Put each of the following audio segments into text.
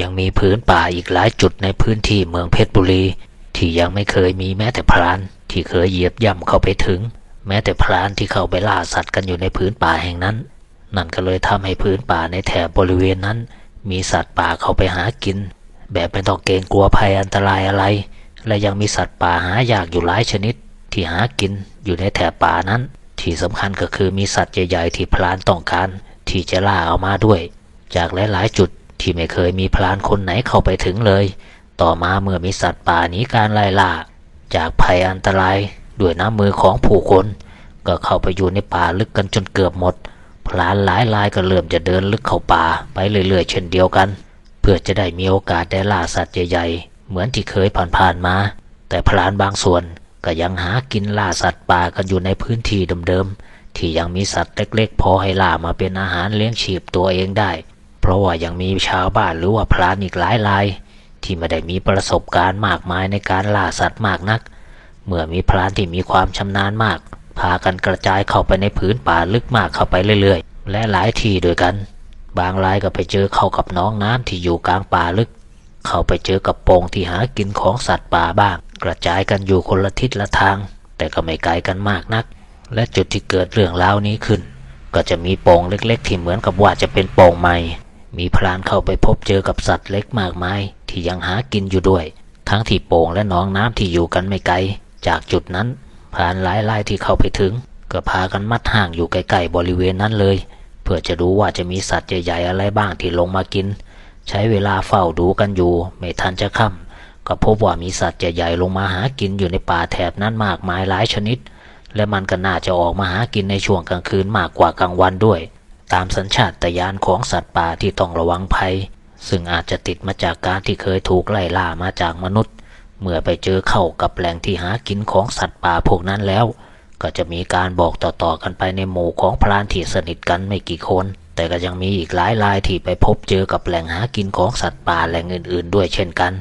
ยังมีพื้นป่าอีกหลายจุดในพื้นที่เมืองเพชรบุรี ที่ยังไม่เคยมีแม้แต่พรานที่เคยเหยียบย่ำเข้าไปถึง แม้แต่พรานที่เข้าไปล่าสัตว์กันอยู่ในพื้นป่าแห่งนั้น นั่นก็เลยทำให้พื้นป่าในแถบบริเวณนั้น มีสัตว์ป่าเข้าไปหากิน แบบไม่ต้องเกรงกลัวภัยอันตรายอะไร และยังมีสัตว์ป่าหายากอยู่หลายชนิด ที่หากินอยู่ในแถบป่านั้น ที่สำคัญก็คือมีสัตว์ใหญ่ๆที่พรานต้องการ ที่จะล่าเอามาด้วย จากหลายๆจุด ที่ไม่เคยมีพรานคนไหนเข้าไปถึงเลย ต่อมาเมื่อมีสัตว์ป่าหนีการไล่ล่าจากภัยอันตรายด้วยน้ำมือของผู้คน ก็เข้าไปอยู่ในป่าลึกกันจนเกือบหมด พลานหลายรายก็เริ่มจะเดินลึกเข้าป่าไปเรื่อยๆ เช่นเดียวกัน เพื่อจะได้มีโอกาสได้ล่าสัตว์ใหญ่ๆ เหมือนที่เคยผ่านๆมา แต่พลานบางส่วนก็ยังหากินล่าสัตว์ป่ากันอยู่ในพื้นที่เดิมๆที่ยังมีสัตว์เล็กๆ พอให้ล่ามาเป็นอาหารเลี้ยงชีพตัวเองได้ เพราะว่ายังมีชาวบ้านหรือว่าพลานอีกหลายราย ที่ไม่ได้มีประสบการณ์มากมายในการล่าสัตว์มากนัก เมื่อมีพรานที่มีความชำนาญมาก พากันกระจายเข้าไปในพื้นป่าลึกมากเข้าไปเรื่อยๆ และหลายที่ด้วยกัน บางรายก็ไปเจอเข้ากับน้องน้ำที่อยู่กลางป่าลึก เข้าไปเจอกับโป่งที่หากินของสัตว์ป่าบ้าง กระจายกันอยู่คนละทิศละทาง แต่ก็ไม่ไกลกันมากนัก และจุดที่เกิดเรื่องราวนี้ขึ้นก็จะมีโป่งเล็ก ๆ ที่เหมือนกับว่าจะเป็นโป่งใหม่ มีพรานเข้าไปพบเจอกับสัตว์เล็กมากมายที่ยังหากินอยู่ด้วย ทั้งที่โป่งและหนองน้ำที่อยู่กันไม่ไกล จากจุดนั้นพรานหลายรายที่เข้าไปถึง ก็พากันมัดห่างอยู่ใกล้ๆบริเวณนั้นเลย เพื่อจะดูว่าจะมีสัตว์ใหญ่ๆอะไรบ้างที่ลงมากิน ใช้เวลาเฝ้าดูกันอยู่ ไม่ทันจะค่ำก็พบว่ามีสัตว์ใหญ่ๆลงมาหากินอยู่ในป่าแถบนั้นมากมายหลายชนิด และมันก็น่าจะออกมาหากินในช่วงกลางคืนมากกว่ากลางวันด้วย ตามสัญชาตญาณของสัตว์ป่าที่ต้องระวังภัย ซึ่งอาจจะติดมาจากการที่เคยถูกไล่ล่ามาจากมนุษย์ เมื่อไปเจอเข้ากับแหล่งที่หากินของสัตว์ป่าพวกนั้นแล้ว ก็จะมีการบอกต่อๆกันไปในหมู่ของพรานที่สนิทกันไม่กี่คน แต่ก็ยังมีอีกหลายรายที่ไปพบเจอกับแหล่งหากินของสัตว์ป่าแหล่งอื่น ๆ ด้วยเช่นกัน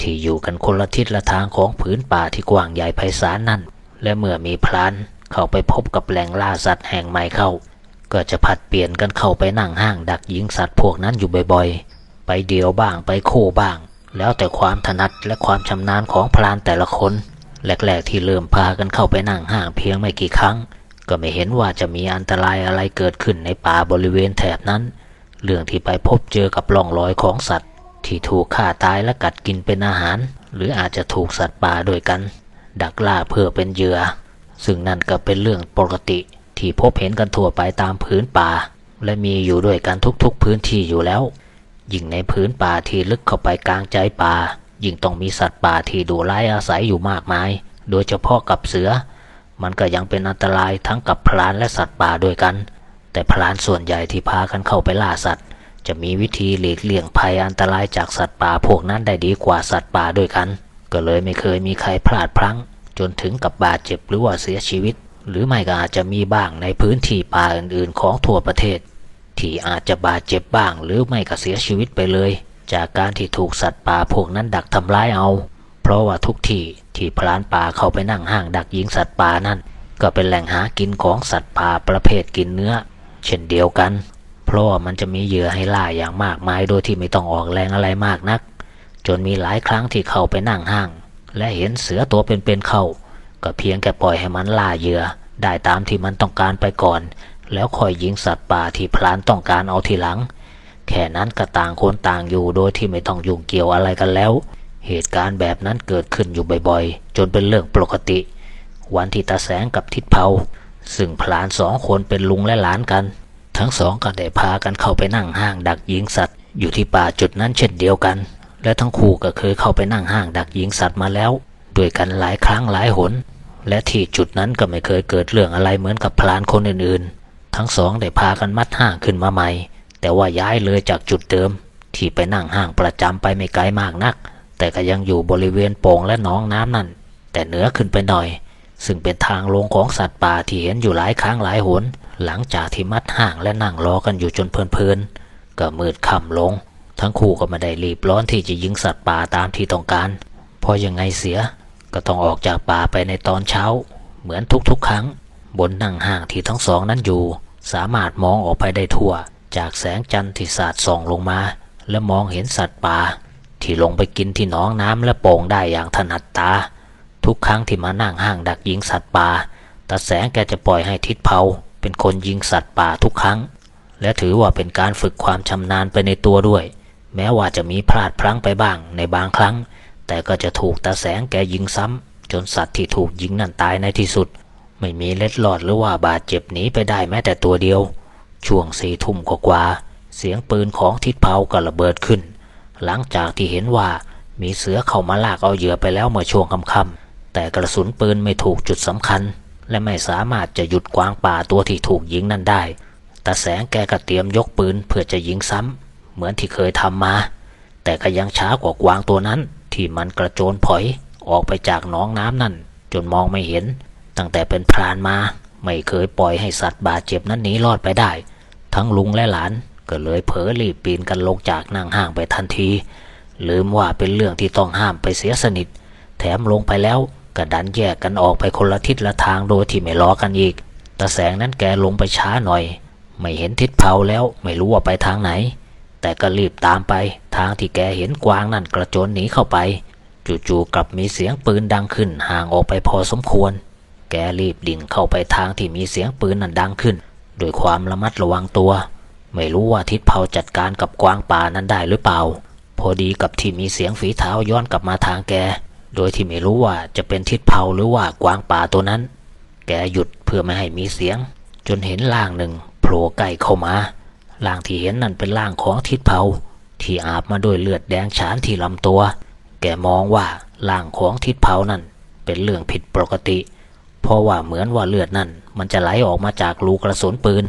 ที่อยู่กันคนละทิศละทางของผืนป่าที่กว้างใหญ่ไพศาลนั่น และเมื่อมีพรานเข้าไปพบกับแหล่งล่าสัตว์แห่งใหม่เข้า ก็จะผัดเปลี่ยนกันเข้าไปนั่งห้างดักยิงสัตว์พวกนั้นอยู่บ่อยๆ ไปเดียวบ้างไปคู่บ้าง แล้วแต่ความถนัดและความชำนาญของพรานแต่ละคน แรกๆที่เริ่มพากันเข้าไปนั่งห้างเพียงไม่กี่ครั้ง ก็ไม่เห็นว่าจะมีอันตรายอะไรเกิดขึ้นในป่าบริเวณแถบนั้น เรื่องที่ไปพบเจอกับร่องรอยของสัตว์ ที่ถูกฆ่าตายและกัดกินเป็นอาหาร หรืออาจจะถูกสัตว์ป่าด้วยกัน ดักล่าเพื่อเป็นเหยื่อ ซึ่งนั่นก็เป็นเรื่องปกติ ที่พบเห็นกันทั่วไปตามพื้นป่า และมีอยู่ด้วยกันทุกๆพื้นที่อยู่แล้ว ยิ่งในพื้นป่าที่ลึกเข้าไปกลางใจป่า ยิ่งต้องมีสัตว์ป่าที่ดุร้ายอาศัยอยู่มากมาย โดยเฉพาะกับเสือ มันก็ยังเป็นอันตรายทั้งกับพรานและสัตว์ป่าด้วยกัน แต่พรานส่วนใหญ่ที่พากันเข้าไปล่าสัตว์ จะมีวิธีหลีกเลี่ยงภัยอันตรายจากสัตว์ป่าพวกนั้นได้ดีกว่าสัตว์ป่าด้วยกัน ก็เลยไม่เคยมีใครพลาดพลั้ง จนถึงกับบาดเจ็บหรือว่าเสียชีวิต หรือไม่ก็อาจจะมีบ้างในพื้นที่ป่าอื่นๆ ของทั่วประเทศ ที่อาจจะบาดเจ็บบ้าง หรือไม่ก็เสียชีวิตไปเลย จากการที่ถูกสัตว์ป่าพวกนั้นดักทำร้ายเอา เพราะว่าทุกที่ที่พรานป่าเข้าไปนั่งห้างดักยิงสัตว์ป่านั่น ก็เป็นแหล่งหากินของสัตว์ป่าประเภทกินเนื้อ เช่นเดียวกัน เพราะว่ามันจะมีเหยื่อให้ล่าอย่างมากมายโดยที่ไม่ต้องออกแรงอะไรมากนัก จนมีหลายครั้งที่เข้าไปนั่งห้าง และเห็นเสือตัวเป็นๆเข้า ก็เพียงแค่ปล่อยให้มันล่าเหยื่อ ได้ตามที่มันต้องการไปก่อน แล้วคอยยิงสัตว์ป่าที่พลานต้องการเอาทีหลัง แค่นั้นก็ต่างคนต่างอยู่โดยที่ไม่ต้องยุ่งเกี่ยวอะไรกันแล้ว เหตุการณ์แบบนั้นเกิดขึ้นอยู่บ่อยๆ จนเป็นเรื่องปกติ วันที่ตาแสงกับทิดเผาซึ่งพลานสองคนเป็นลุงและหลานกัน ทั้งสองก็ได้พากันเข้าไปนั่งห้างดักยิงสัตว์ อยู่ที่ป่าจุดนั้นเช่นเดียวกัน และทั้งคู่ก็เคยเข้าไปนั่งห้างดักยิงสัตว์มาแล้ว ด้วยกันหลายครั้งหลายหน และที่จุดนั้นก็ไม่เคยเกิดเรื่องอะไรเหมือนกับพลานคนอื่นๆ ทั้งสองได้พากันมัดห้างขึ้นมาใหม่ แต่ว่าย้ายเลยจากจุดเดิม ที่ไปนั่งห้างประจำไปไม่ไกลมากนัก แต่ก็ยังอยู่บริเวณโป่งและหนองน้ำนั่น แต่เหนือขึ้นไปหน่อย ซึ่งเป็นทางลงของสัตว์ป่าที่เห็นอยู่หลายครั้งหลายหน หลังจากที่มัดห่างและนั่งรอกันอยู่จนเพลินๆก็มืดค่ำลง ทั้งคู่ก็ไม่ได้รีบร้อนที่จะยิงสัตว์ป่าตามที่ต้องการเพราะยังไงเสีย ก็ต้องออกจากป่าไปในตอนเช้า เหมือนทุกๆ ครั้ง บนนั่งห่างที่ทั้งสองนั้นอยู่ สามารถมองออกไปได้ทั่ว จากแสงจันทร์ที่สาดส่องลงมา และมองเห็นสัตว์ป่าที่ลงไปกินที่หนองน้ำและโป่งได้อย่างถนัดตา ทุกครั้งที่มานั่งห้างดักยิงสัตว์ป่าตาแสงแกจะปล่อยให้ทิดเผาเป็นคนยิงสัตว์ป่าทุกครั้ง และถือว่าเป็นการฝึกความชำนาญไปในตัวด้วย แม้ว่าจะมีพลาดพลั้งไปบ้างในบางครั้ง แต่ก็จะถูกตาแสงแกยิงซ้ำจนสัตว์ที่ถูกยิงนั่นตายในที่สุด ไม่มีเล็ดลอดหรือว่าบาดเจ็บหนีไปได้แม้แต่ตัวเดียว ช่วงสี่ทุ่มกว่าเสียงปืนของทิดเผาก็ระเบิดขึ้น หลังจากที่เห็นว่ามีเสือเข้ามาลากเอาเหยื่อไปแล้วเมื่อช่วงค่ำๆแต่กระสุนปืนไม่ถูกจุดสำคัญ และไม่สามารถจะหยุดกวางป่าตัวที่ถูกยิงนั่นได้ตาแสงแกก็เตรียมยกปืนเพื่อจะยิงซ้ำเหมือนที่เคยทำมา แต่ก็ยังช้ากว่ากวางตัวนั้น ที่มันกระโจนผอย ออกไปจากหนองน้ำนั่น จนมองไม่เห็น ตั้งแต่เป็นพรานมา ไม่เคยปล่อยให้สัตว์บาดเจ็บนั้นหนีรอดไปได้ ทั้งลุงและหลานก็เลยเผลอรีบปีนกันลงจากนั่งห้างไปทันที ลืมว่าเป็นเรื่องที่ต้องห้ามไปเสียสนิท แถมลงไปแล้วก็ดันแยกกันออกไปคนละทิศละทางโดยที่ไม่ล้อกันอีกตาแสงนั้นแกลงไปช้าหน่อย ไม่เห็นทิศเผาแล้วไม่รู้ว่าไปทางไหน แต่ก็รีบตามไป ทางที่แกเห็นกวางนั่นกระโจนหนีเข้าไป จู่ๆกลับมีเสียงปืนดังขึ้นห่างออกไปพอสมควร แกรีบดิ่งเข้าไปทางที่มีเสียงปืนนั่นดังขึ้นโดยความระมัดระวังตัว ไม่รู้ว่าทิศเผาจัดการกับกวางป่านั้นได้หรือเปล่า พอดีกับที่มีเสียงฝีเท้าย้อนกลับมาทางแก โดยที่ไม่รู้ว่าจะเป็นทิศเผาหรือว่ากวางป่าตัวนั้น แกหยุดเพื่อไม่ให้มีเสียง จนเห็นร่างหนึ่งโผล่ใกล้เข้ามา ร่างที่เห็นนั่นเป็นร่างของทิศเผา ที่อาบมาด้วยเลือดแดงฉานที่ลำตัว แกมองว่าร่างของทิศเผานั่นเป็นเรื่องผิดปกติ เพราะว่าเหมือนว่าเลือดนั่น มันจะไหลออกมาจากรูกระสุนปืน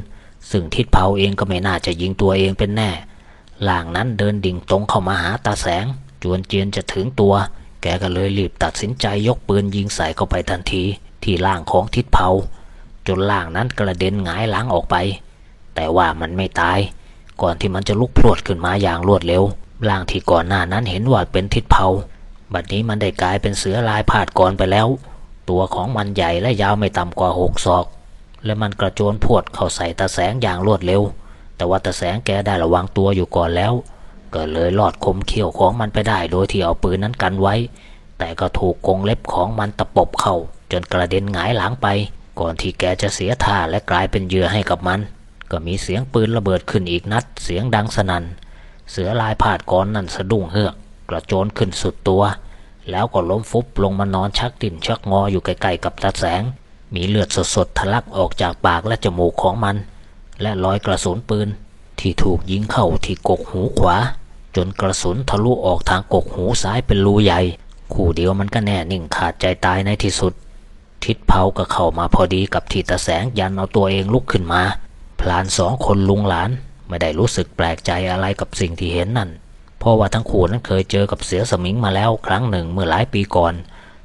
ซึ่งทิศเผาเองก็ไม่น่าจะยิงตัวเองเป็นแน่ร่างนั้นเดินดิ่งตรงเข้ามาหาตาแสง จวนเจียนจะถึงตัว แกก็เลยรีบตัดสินใจยกปืนยิงใส่เข้าไปทันที ที่ร่างของทิศเผา จนร่างนั้นกระเด็นหงายหลังออกไป แต่ว่ามันไม่ตาย ก่อนที่มันจะลุกพรวดขึ้นมาอย่างรวดเร็วร่างที่ก่อนหน้านั้นเห็นว่าเป็นทิศเผาบัดนี้มันได้กลายเป็นเสือลายพาดก่อนไปแล้ว ตัวของมันใหญ่และยาวไม่ต่ำกว่าหกศอก และมันกระโจนพวดเข้าใส่ตาแสงอย่างรวดเร็ว แต่ว่าตาแสงแกได้ระวังตัวอยู่ก่อนแล้ว ก็เลยลอดคมเขี้ยวของมันไปได้โดยที่เอาปืนนั้นกันไว้ แต่ก็ถูกกงเล็บของมันตะปบเข้า จนกระเด็นหงายหลังไป ก่อนที่แกจะเสียท่าและกลายเป็นเหยื่อให้กับมัน ก็มีเสียงปืนระเบิดขึ้นอีกนัด เสียงดังสนั่น เสือลายพาดก่อนนั่นสะดุ้งเฮือก กระโจนขึ้นสุดตัว แล้วก็ล้มฟุบลงมานอนชักดิ้นชักงออยู่ใกล้ๆกับตาแสง มีเลือดสดๆทะลักออกจากปากและจมูกของมัน และรอยกระสุนปืน ที่ถูกยิงเข้าที่กกหูขวา จนกระสุนทะลุออกทางกกหูซ้ายเป็นรูใหญ่ คู่เดียวมันก็แน่นิ่งขาดใจตายในที่สุด ทิดเผาก็เข้ามาพอดีกับที่ตาแสงยันเอาตัวเองลุกขึ้นมา พลานสองคนลุงหลานไม่ได้รู้สึกแปลกใจอะไรกับสิ่งที่เห็นนั่น เพราะว่าทั้งคู่นั้นเคยเจอกับเสือสมิงมาแล้วครั้งหนึ่งเมื่อหลายปีก่อน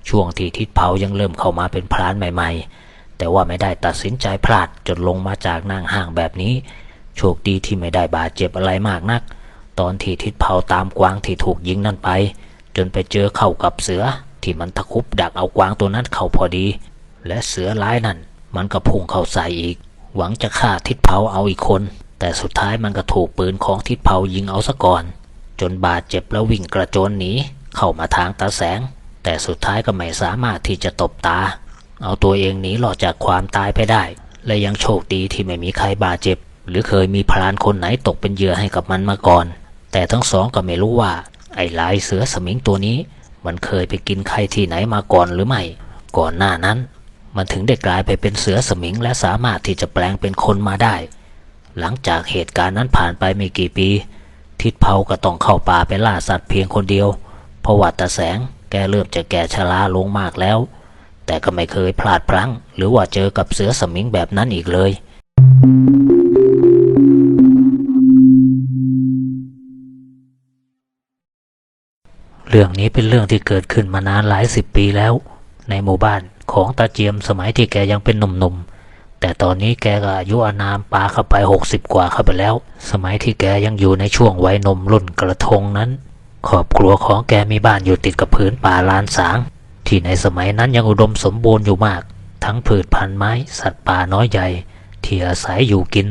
ช่วงที่ทิดเผายังเริ่มเข้ามาเป็นพรานใหม่ ๆ แต่ว่าไม่ได้ตัดสินใจพลาดจนลงมาจากนั่งห่างแบบนี้ โชคดีที่ไม่ได้บาดเจ็บอะไรมากนัก ตอนที่ทิดเผาตามกวางที่ถูกยิงนั่นไป จนไปเจอเข้ากับเสือที่มันตะคุบดักเอากวางตัวนั้นเข้าพอดี และเสือร้ายนั่นมันก็พุ่งเข้าใส่อีก หวังจะฆ่าทิดเผาเอาอีกคน แต่สุดท้ายมันก็ถูกปืนของทิดเผายิงเอาซะก่อน จนบาดเจ็บแล้ววิ่งกระโจนหนีเข้ามาทางตาแสง แต่สุดท้ายก็ไม่สามารถที่จะตบตา เอาตัวเองหนีหลอดจากความตายไปได้ และยังโชคดีที่ไม่มีใครบาดเจ็บ หรือเคยมีพรานคนไหนตกเป็นเหยื่อให้กับมันมาก่อน แต่ทั้งสองก็ไม่รู้ว่า ไอ้ลายเสือสมิงตัวนี้ มันเคยไปกินใครที่ไหนมาก่อนหรือไม่ ก่อนหน้านั้น มันถึงได้กลายไปเป็นเสือสมิงและสามารถที่จะแปลงเป็นคนมาได้ หลังจากเหตุการณ์นั้นผ่านไปไม่กี่ปี ทิดเผาก็ต้องเข้าป่าไปล่าสัตว์เพียงคนเดียว เพราะว่าตาแสงแกเริ่มจะแก่ชราลงมากแล้ว แต่ก็ไม่เคยพลาดพลั้ง หรือว่าเจอกับเสือสมิงแบบนั้นอีกเลย เรื่องนี้เป็นเรื่องที่เกิดขึ้นมานานหลายสิบปีแล้ว ในหมู่บ้าน ของตาเจียมสมัยที่แกยังเป็นหนุ่มๆ แต่ตอนนี้แกก็อายุอานามปาเข้าไปหกสิบกว่าเข้าไปแล้ว สมัยที่แกยังอยู่ในช่วงวัยหนุ่มรุ่นกระทงนั้น ครอบครัวของแกมีบ้านอยู่ติดกับพื้นป่าลานสาง ที่ในสมัยนั้นยังอุดมสมบูรณ์อยู่มาก ทั้งพืชพันธุ์ไม้ สัตว์ป่าน้อยใหญ่ ที่อาศัยอยู่กิน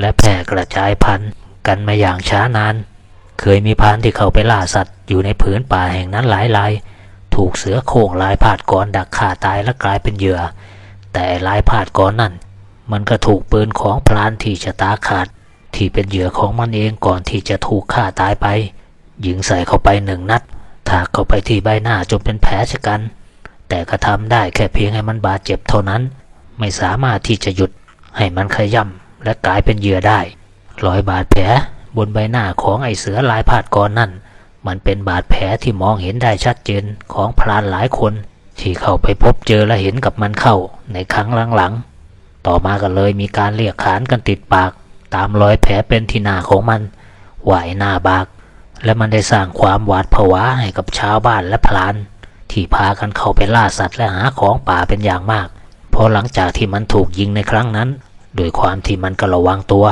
และแพร่กระจายพันธุ์กันมาอย่างช้านาน เคยมีพรานที่เข้าไปล่าสัตว์อยู่ในผืนป่าแห่งนั้นหลายราย ถูกเสือโคร่งลายพาดก่อนดักฆ่าตายและกลายเป็นเหยื่อ แต่ลายพาดก่อนนั่น มันก็ถูกปืนของพรานที่ชะตาขาด ที่เป็นเหยื่อของมันเองก่อนที่จะถูกฆ่าตายไป ยิงใส่เข้าไปหนึ่งนัดถากเข้าไปที่ใบหน้าจนเป็นแผลชะกัน แต่ก็ทำได้แค่เพียงให้มันบาดเจ็บเท่านั้น ไม่สามารถที่จะหยุดให้มันขย่ำและกลายเป็นเหยื่อได้รอยบาดแผลบนใบหน้าของไอเสือลายพาดก่อนนั่น มันเป็นบาดแผลที่มองเห็นได้ชัดเจนของพรานหลายคน ที่เข้าไปพบเจอและเห็นกับมันเข้าในครั้งหลังๆ ต่อมาก็เลยมีการเรียกขานกันติดปาก ตามรอยแผลเป็นที่หน้าของมันไหวหน้าบาก และมันได้สร้างความหวาดผวาให้กับชาวบ้านและพลาน ที่พากันเข้าไปล่าสัตว์และหาของป่าเป็นอย่างมากเพราะหลังจากที่มันถูกยิงในครั้งนั้นโดยความที่มันก็ระวังตัว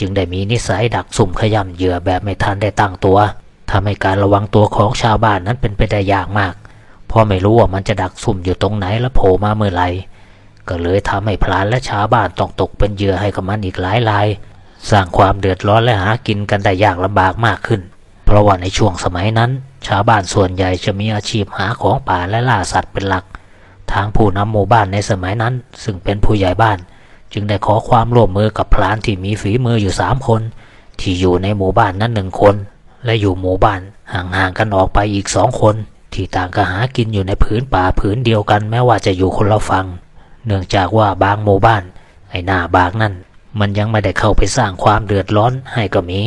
จึงได้มีนิสัยดักสุ่มขย่ำเหยื่อแบบไม่ทันได้ตั้งตัว ทำให้การระวังตัวของชาวบ้านนั้นเป็นไปได้ยากมาก เพราะไม่รู้ว่ามันจะดักสุ่มอยู่ตรงไหนและโผล่มาเมื่อไหร่ก็เลยทำให้พลานและชาวบ้านต้องตกเป็นเหยื่อให้กับมันอีกหลายรายสร้างความเดือดร้อนและหากินกันได้ยากลำบากมากขึ้น เพราะว่าในช่วงสมัยนั้น ชาวบ้านส่วนใหญ่จะมีอาชีพหาของป่าและล่าสัตว์เป็นหลัก ทางผู้นำหมู่บ้านในสมัยนั้น ซึ่งเป็นผู้ใหญ่บ้าน จึงได้ขอความร่วมมือกับพรานที่มีฝีมืออยู่สามคน ที่อยู่ในหมู่บ้านนั้นหนึ่งคน และอยู่หมู่บ้านห่างๆกันออกไปอีกสองคน ที่ต่างก็หากินอยู่ในผืนป่าผืนเดียวกันแม้ว่าจะอยู่คนละฝั่งเนื่องจากว่าบางหมู่บ้าน ไอ้หน้าบากนั่น มันยังไม่ได้เข้าไปสร้างความเดือดร้อนให้ก็มี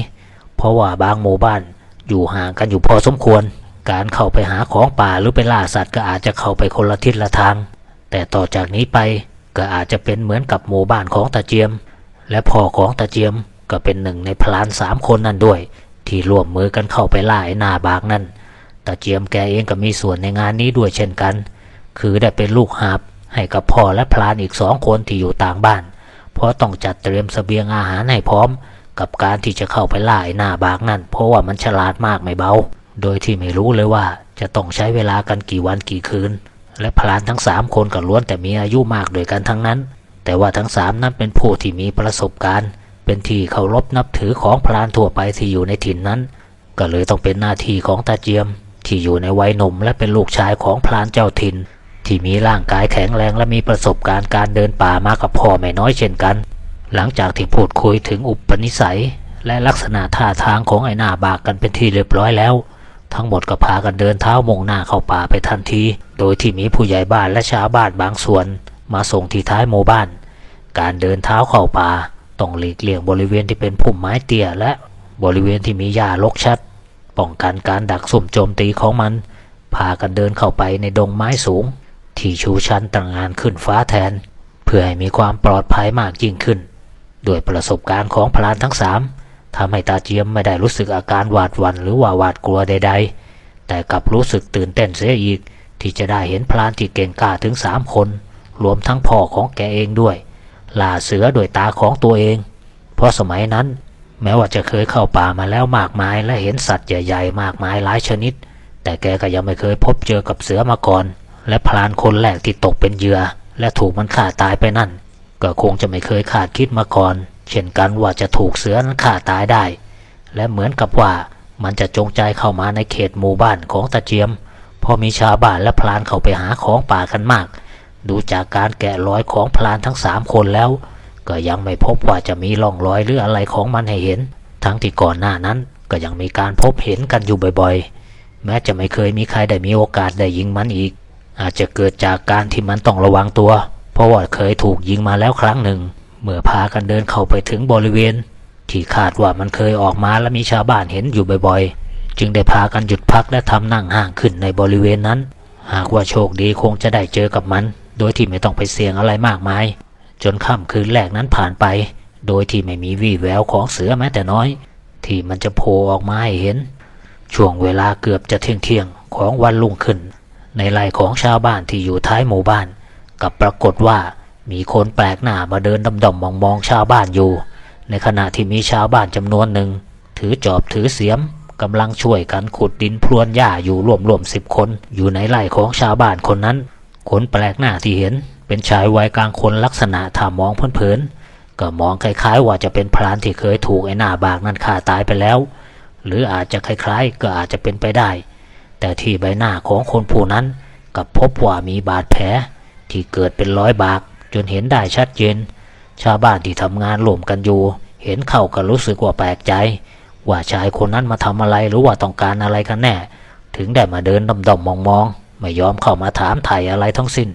เพราะว่าบางหมู่บ้านอยู่ห่างกันอยู่พอสมควร การเข้าไปหาของป่าหรือไปล่าสัตว์ก็อาจจะเข้าไปคนละทิศละทาง แต่ต่อจากนี้ไปก็อาจจะเป็นเหมือนกับหมู่บ้านของตาเจียม และพ่อของตาเจียมก็เป็นหนึ่งในพลานสามคนนั่นด้วย ที่ร่วมมือกันเข้าไปล่าไอ้หนาบากนั่นตาเจียมแกเองก็มีส่วนในงานนี้ด้วยเช่นกัน คือได้เป็นลูกหาบให้กับพ่อและพลานอีกสองคนที่อยู่ต่างบ้าน เพราะต้องจัดเตรียมเสบียงอาหารให้พร้อม กับการที่จะเข้าไปล่าไอ้หน้าบากนั่น เพราะว่ามันฉลาดมากไม่เบา โดยที่ไม่รู้เลยว่าจะต้องใช้เวลากันกี่วันกี่คืน และพลานทั้งสามคนก็ล้วนแต่มีอายุมากด้วยกันทั้งนั้น แต่ว่าทั้งสามนั้นเป็นผู้ที่มีประสบการณ์ เป็นที่เคารพนับถือของพลานทั่วไปที่อยู่ในถิ่นนั้น ก็เลยต้องเป็นหน้าที่ของตาเจียม ที่อยู่ในวัยหนุ่มและเป็นลูกชายของพลานเจ้าถิ่นที่มีร่างกายแข็งแรงและมีประสบการณ์การเดินป่ามากับพ่อไม่น้อยเช่นกัน หลังจากที่พูดคุยถึงอุปนิสัย และลักษณะท่าทางของไอ้หน้าบากกันเป็นที่เรียบร้อยแล้ว ทั้งหมดก็พากันเดินเท้ามุ่งหน้าเข้าป่าไปทันที โดยที่มีผู้ใหญ่บ้านและชาวบ้านบางส่วน มาส่งที่ท้ายหมู่บ้าน การเดินเท้าเข้าป่า ต้องหลีกเลี่ยงบริเวณที่เป็นพุ่มไม้เตี้ยและบริเวณที่มีหญ้ารกชัด ป้องกันการดักสุ่มโจมตีของมัน พากันเดินเข้าไปในดงไม้สูง ที่ชูชันต่างงานขึ้นฟ้าแทน เพื่อให้มีความปลอดภัยมากยิ่งขึ้น ด้วยประสบการณ์ของพลานทั้งสามทำให้ตาเจียมไม่ได้รู้สึกอาการหวาดหวั่นหรือว่าหวาดกลัวใด ๆ แต่กลับรู้สึกตื่นเต้นเสียอีก ที่จะได้เห็นพลานที่เก่งกล้าถึงสามคน รวมทั้งพ่อของแกเองด้วย ล่าเสือโดวยตาของตัวเอง เพราะสมัยนั้น แม้ว่าจะเคยเข้าป่ามาแล้วมากมายและเห็นสัตว์ใหญ่ๆ มากมายหลายชนิด แต่แกก็ยังไม่เคยพบเจอกับเสือมาก่อน และพลานคนแรกที่ตกเป็นเหยื่อ และถูกมันฆ่าตายไปนั่น ก็คงจะไม่เคยคาดคิดมาก่อน เช่นกันว่าจะถูกเสือนั้นฆ่าตายได้ และเหมือนกับว่ามันจะจงใจเข้ามาในเขตหมู่บ้านของตาเจียมพอมีชาวบ้านและพลานเข้าไปหาของป่ากันมาก ดูจากการแกะรอยของพลานทั้งสามคนแล้ว ก็ยังไม่พบว่าจะมีร่องรอยหรืออะไรของมันให้เห็น ทั้งที่ก่อนหน้านั้นก็ยังมีการพบเห็นกันอยู่บ่อยๆ แม้จะไม่เคยมีใครได้มีโอกาสได้ยิงมันอีก อาจจะเกิดจากการที่มันต้องระวังตัว เพราะว่าเคยถูกยิงมาแล้วครั้งหนึ่ง เมื่อพากันเดินเข้าไปถึงบริเวณ ที่คาดว่ามันเคยออกมาและมีชาวบ้านเห็นอยู่บ่อยๆ จึงได้พากันหยุดพักและทำนั่งห่างขึ้นในบริเวณนั้น หากว่าโชคดีคงจะได้เจอกับมัน โดยที่ไม่ต้องไปเสี่ยงอะไรมากมาย จนค่ำคืนแรกนั้นผ่านไป โดยที่ไม่มีวี่แววของเสือแม้แต่น้อย ที่มันจะโผล่ออกมาให้เห็น ช่วงเวลาเกือบจะเที่ยงเที่ยงของวันรุ่งขึ้น ในไร่ของชาวบ้านที่อยู่ท้ายหมู่บ้าน กับปรากฏว่ามีคนแปลกหน้ามาเดินดำๆมองๆชาวบ้านอยู่ ในขณะที่มีชาวบ้านจำนวนหนึ่ง ถือจอบถือเสียมกำลังช่วยกันขุดดินพรวนหญ้าอยู่รวมๆสิบคน อยู่ในไร่ของชาวบ้านคนนั้น คนแปลกหน้าที่เห็น เป็นชายวัยกลางคนลักษณะถ้ามองเพลินๆก็มองคล้ายๆว่าจะเป็นพรานที่เคยถูกไอ้หน้าบากนั้นฆ่าตายไปแล้ว หรืออาจจะคล้ายๆ ก็อาจจะเป็นไปได้ แต่ที่ใบหน้าของคนผู้นั้นกับพบว่ามีบาดแผลที่เกิดเป็นร้อยบากจนเห็นได้ชัดเจน ชาวบ้านที่ทำงานร่วมกันอยู่ เห็นเข้าก็รู้สึกว่าแปลกใจ ว่าชายคนนั้นมาทำอะไรหรือว่าต้องการอะไรกันแน่ ถึงได้มาเดินดมๆมองๆ ไม่ยอมเข้ามาถามไถ่อะไรทั้งสิ้น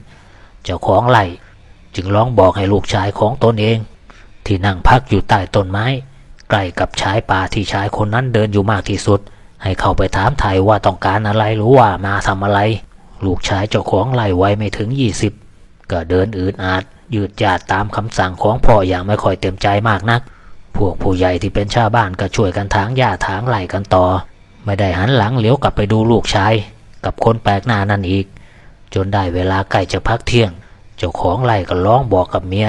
เจ้าของไร่จึงร้องบอกให้ลูกชายของตนเอง ที่นั่งพักอยู่ใต้ต้นไม้ ใกล้กับชายป่าที่ชายคนนั้นเดินอยู่มากที่สุด ให้เข้าไปถามไถ่ว่าต้องการอะไรหรือว่ามาทำอะไร ลูกชายเจ้าของไร่วัยไม่ถึงยี่สิบก็เดินอืดอาดยืดยาดตามคำสั่งของพ่ออย่างไม่ค่อยเต็มใจมากนัก พวกผู้ใหญ่ที่เป็นชาวบ้านก็ช่วยกันถางหญ้าถางไร่กันต่อ ไม่ได้หันหลังเลี้ยวกลับไปดูลูกชาย กับคนแปลกหน้านั่นอีก จนได้เวลาใกล้จะพักเที่ยง เจ้าของไร่ก็ร้องบอกกับเมีย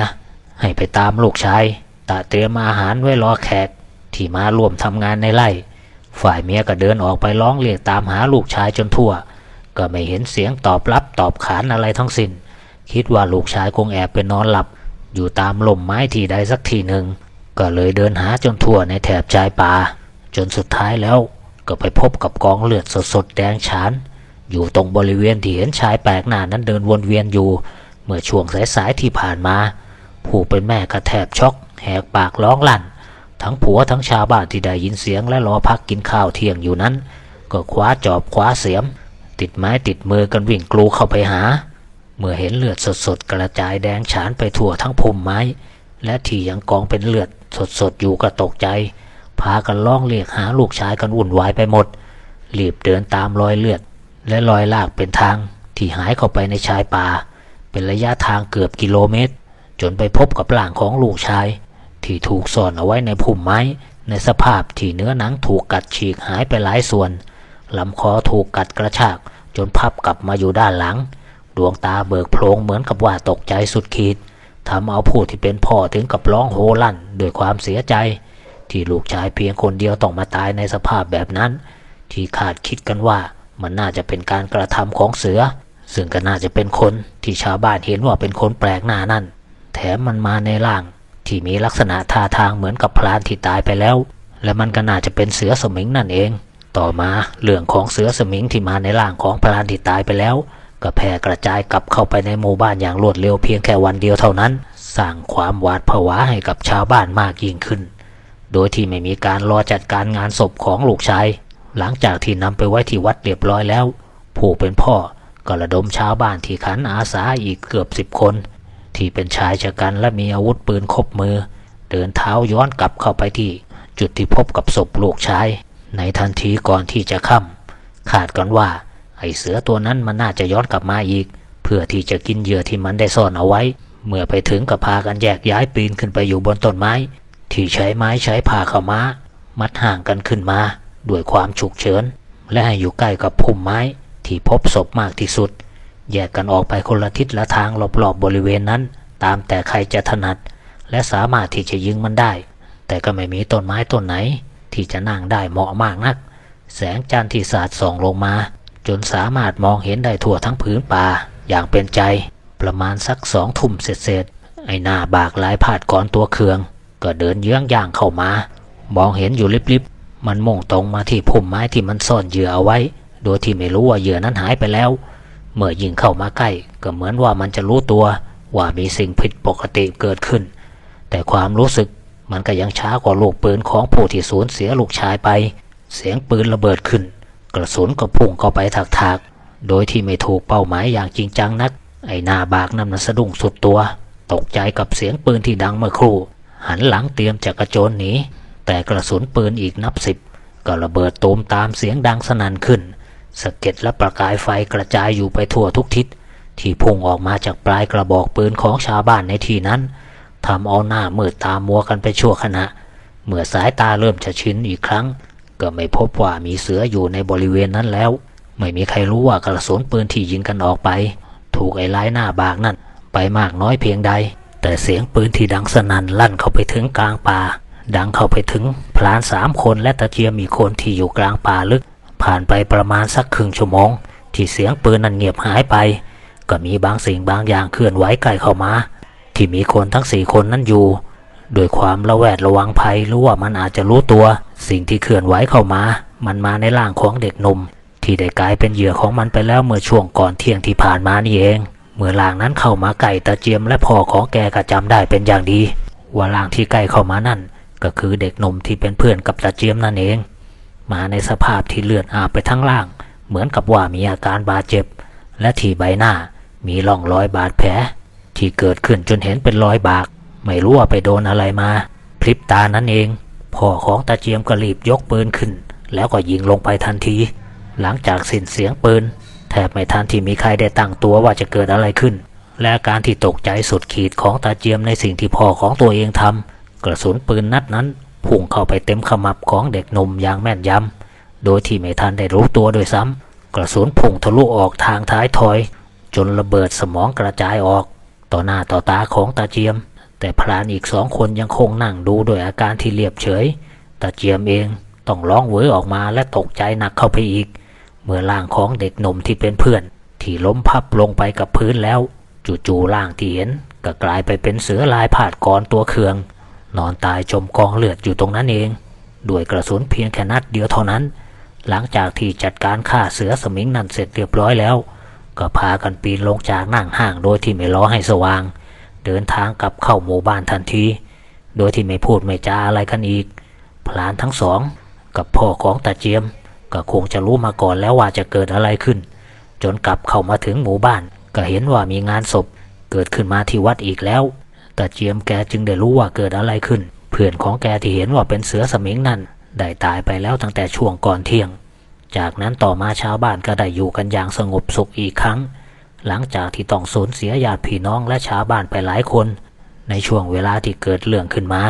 ให้ไปตามลูกชายตะเตรียมอาหารไว้รอแขก ที่มาร่วมทำงานในไร่ ฝ่ายเมียก็เดินออกไปร้องเรียกตามหาลูกชายจนทั่ว ก็ไม่เห็นเสียงตอบรับตอบขานอะไรทั้งสิ้น คิดว่าลูกชายคงแอบไปนอนหลับ อยู่ตามลมไม้ที่ใดสักทีหนึ่งก็เลยเดินหาจนทั่วในแถบชายป่าจนสุดท้ายแล้วก็ไปพบกับกองเลือดสดๆแดงฉาน อยู่ตรงบริเวณที่เห็นชายแปลกหน้านั้นเดินวนเวียนอยู่ เมื่อช่วงสายๆที่ผ่านมา ผู้เป็นแม่ก็แทบช็อก แหกปากร้องลั่น ทั้งผัวทั้งชาวบ้านที่ได้ยินเสียงและรอพักกินข้าวเที่ยงอยู่นั้น ก็คว้าจอบคว้าเสียม ติดไม้ติดมือกันวิ่งกลูเข้าไปหา เมื่อเห็นเลือดสดๆกระจายแดงฉานไปทั่วทั้งพุ่มไม้ และที่ยังกองเป็นเลือดสดๆอยู่ก็ตกใจ พากันร้องเรียกหาลูกชายกันวุ่นวายไปหมดรีบเดินตามรอยเลือด และรอยลากเป็นทางที่หายเข้าไปในชายป่า เป็นระยะทางเกือบกิโลเมตร จนไปพบกับร่างของลูกชาย ที่ถูกซ่อนเอาไว้ในพุ่มไม้ ในสภาพที่เนื้อหนังถูกกัดฉีกหายไปหลายส่วนลำคอถูกกัดกระชาก จนพับกลับมาอยู่ด้านหลัง ดวงตาเบิกโพลงเหมือนกับว่าตกใจสุดขีดทำเอาผู้ที่เป็นพ่อถึงกับร้องโหลั่นด้วยความเสียใจ ที่ลูกชายเพียงคนเดียวต้องมาตายในสภาพแบบนั้น ที่คาดคิดกันว่า มันน่าจะเป็นการกระทำของเสือ ซึ่งก็น่าจะเป็นคนที่ชาวบ้านเห็นว่าเป็นคนแปลกหน้านั่น แถมมันมาในร่าง ที่มีลักษณะท่าทางเหมือนกับพรานที่ตายไปแล้ว และมันก็น่าจะเป็นเสือสมิงนั่นเอง ต่อมาเรื่องของเสือสมิงที่มาในร่างของพรานที่ตายไปแล้ว ก็แพร่กระจายกลับเข้าไปในหมู่บ้านอย่างรวดเร็วเพียงแค่วันเดียวเท่านั้น สร้างความหวาดผวาให้กับชาวบ้านมากยิ่งขึ้น โดยที่ไม่มีการรอจัดการงานศพของลูกชาย หลังจากที่นำไปไว้ที่วัดเรียบร้อยแล้ว ผู้เป็นพ่อก็ระดมชาวบ้านที่ขันอาสาอีกเกือบสิบคน ที่เป็นชายชะกันและมีอาวุธปืนครบมือ เดินเท้าย้อนกลับเข้าไปที่จุดที่พบกับศพลูกชาย ในทันทีก่อนที่จะค่ำขาดกันว่า ไอเสือตัวนั้นมันน่าจะย้อนกลับมาอีก เพื่อที่จะกินเหยื่อที่มันได้ซ่อนเอาไว้ เมื่อไปถึงก็พากันแยกย้ายปีนขึ้นไปอยู่บนต้นไม้ ที่ใช้ไม้ใช้ผ้าเข้าม้า มัดห่างกันขึ้นมา ด้วยความฉุกเฉิน และให้อยู่ใกล้กับพุ่มไม้ที่พบศพมากที่สุด แยกกันออกไปคนละทิศละทางรอบๆบบริเวณนั้น ตามแต่ใครจะถนัด และสามารถที่จะยิงมันได้ แต่ก็ไม่มีต้นไม้ต้นไหน ที่จะนั่งได้เหมาะมากนัก แสงจันทร์ที่สาดส่องลงมา จนสามารถมองเห็นได้ทั่วทั้งผืนป่าอย่างเป็นใจ ประมาณสักสองทุ่มเศษๆไอ้หน้าบากหลายผาดก่อนตัวเคือง ก็เดินเยื้องย่างเข้ามามองเห็นอยู่ลิบๆ มันมุ่งตรงมาที่พุ่มไม้ที่มันซ่อนเหยื่อเอาไว้ โดยที่ไม่รู้ว่าเหยื่อนั้นหายไปแล้ว เมื่อยิงเข้ามาใกล้ ก็เหมือนว่ามันจะรู้ตัวว่ามีสิ่งผิดปกติเกิดขึ้น แต่ความรู้สึกมันก็ยังช้ากว่าลูกปืนของผู้ที่สูญเสียลูกชายไป เสียงปืนระเบิดขึ้น กระสุนก็พุ่งเข้าไปถากๆ โดยที่ไม่ถูกเป้าหมายอย่างจริงจังนัก ไอ้หน้าบากนั่นสะดุ้งสุดตัว ตกใจกับเสียงปืนที่ดังเมื่อครู่ หันหลังเตรียมจะกระโจนหนี แต่กระสุนปืนอีกนับสิบก็ระเบิดตูมตามเสียงดังสนั่นขึ้นสะเก็ดและประกายไฟกระจายอยู่ไปทั่วทุกทิศ ที่พุ่งออกมาจากปลายกระบอกปืนของชาวบ้านในที่นั้นทำเอาหน้ามืดตามัวกันไปชั่วขณะ เมื่อสายตาเริ่มจะชินอีกครั้ง ก็ไม่พบว่ามีเสืออยู่ในบริเวณนั้นแล้ว ไม่มีใครรู้ว่ากระสุนปืนที่ยิงกันออกไป ถูกไอ้ลายหน้าบากนั่นไปมากน้อยเพียงใด แต่เสียงปืนที่ดังสนั่นลั่นเข้าไปถึงกลางป่า ดังเข้าไปถึงพลานสามคนและตะเกียมอีกคนที่อยู่กลางป่าลึก ผ่านไปประมาณสักครึ่งชั่วโมง ที่เสียงปืนนั้นเงียบหายไป ก็มีบางสิ่งบางอย่างเคลื่อนไหวใกล้เข้ามา ที่มีคนทั้งสี่คนนั้นอยู่โดวยความระแวดระวังภัยรู้ว่ามันอาจจะรู้ตัว สิ่งที่เคลื่อนไหวเข้ามา มันมาในร่างของเด็กหนุ่ม ที่ได้กลายเป็นเหยื่อของมันไปแล้วเมื่อช่วงก่อนเที่ยงที่ผ่านมานี่เอง เมื่อร่างนั้นเข้ามาใกล้ตาเจียมและพ่อของแกก็จำได้เป็นอย่างดี ว่าร่างที่ใกล้เข้ามานั่น ก็คือเด็กหนุ่มที่เป็นเพื่อนกับตาเจียมนั่นเอง มาในสภาพที่เลือดอาบไปทั้งล่าง เหมือนกับว่ามีอาการบาดเจ็บ และที่ใบหน้ามีร่องรอยบาดแผล ที่เกิดขึ้นจนเห็นเป็นรอยบาก ไม่รู้ว่าไปโดนอะไรมาพริบตานั้นเองพ่อของตาเจียมก็รีบยกปืนขึ้น แล้วก็ยิงลงไปทันที หลังจากสิ้นเสียงปืนแทบไม่ทันที่มีใครได้ตั้งตัวว่าจะเกิดอะไรขึ้น และการที่ตกใจสุดขีดของตาเจียมในสิ่งที่พ่อของตัวเองทำ กระสุนปืนนัดนั้นพุ่งเข้าไปเต็มขมับของเด็กหนุ่มอย่างแม่นยำ โดยที่ไม่ทันได้รู้ตัวด้วยซ้ำ กระสุนพุ่งทะลุออกทางท้ายทอย จนระเบิดสมองกระจายออก ต่อหน้าต่อตาของตาเจียม แต่พรานอีกสองคนยังคงนั่งดูด้วยอาการที่เรียบเฉย ตาเจียมเองต้องร้องเวอออกมาและตกใจหนักเข้าไปอีก เมื่อร่างของเด็กหนุ่มที่เป็นเพื่อน ที่ล้มพับลงไปกับพื้นแล้ว จู่ๆร่างที่เห็นก็กลายไปเป็นเสือลายผาดกรตัวเคือง นอนตายจมกองเลือดอยู่ตรงนั้นเอง ด้วยกระสุนเพียงแค่นัดเดียวเท่านั้น หลังจากที่จัดการฆ่าเสือสมิงนั่นเสร็จเรียบร้อยแล้ว ก็พากันปีนลงจากนั่งห้างโดยที่ไม่รอให้สว่าง เดินทางกลับเข้าหมู่บ้านทันที โดยที่ไม่พูดไม่จาอะไรกันอีก พลานทั้งสอง กับพ่อของตาเจียม ก็คงจะรู้มาก่อนแล้วว่าจะเกิดอะไรขึ้น จนกลับเข้ามาถึงหมู่บ้าน ก็เห็นว่ามีงานศพเกิดขึ้นมาที่วัดอีกแล้ว ต่เจียมแกจึงได้รู้ว่าเกิดอะไรขึ้น เพื่อนของแกที่เห็นว่าเป็นเสือสมิงนั่นได้ตายไปแล้วตั้งแต่ช่วงก่อนเที่ยง จากนั้นต่อมาชาวบ้านก็ได้อยู่กันอย่างสงบสุขอีกครั้ง หลังจากที่ต้องสูญเสียญาติพี่น้องและชาวบ้านไปหลายคน ในช่วงเวลาที่เกิดเรื่องขึ้นมา